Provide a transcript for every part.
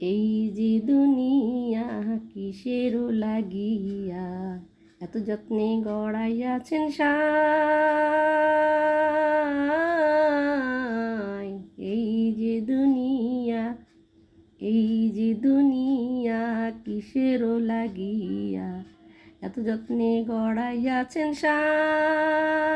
এই যে দুনিয়া কিসের লাগিয়া, এত যত্নে গড়াইয়াছেন সাই। এই যে দুনিয়া, এই যে দুনিয়া কিসের লাগিয়া, এত যত্নে গড়াইয়াছেন সাই।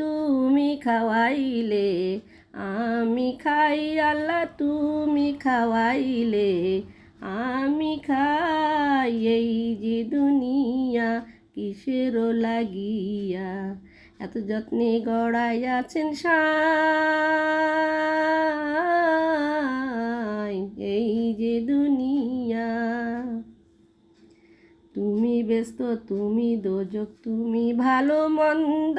তুমি খাওয়াইলে, আমি খাই আল্লাহ তুমি খাওয়াইলে, আমি খাই এই যে দুনিয়া কিসের লাগিয়া, এত যত্নে গড়াইয়াছেন সাই, এই যে দুনিয়া। তুমি ব্যস্ত, তুমি দোজক, তুমি ভালো মন্দ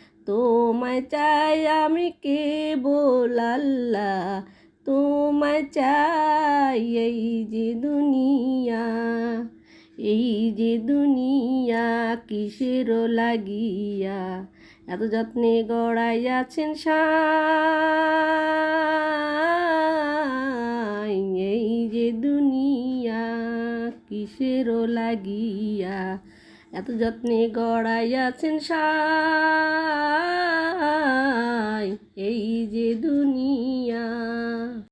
তোমায় চাই আমি কে আল্লাহ। তোমায় চাই এই যে দুনিয়া, এই যে দুনিয়া কিসের লাগিয়া। এত যত্নে গড়াইয়াছেন সাই, এই যে দুনিয়া কিসের লাগিয়া। এত যত্নে গড়াইয়াছেন সাই। এই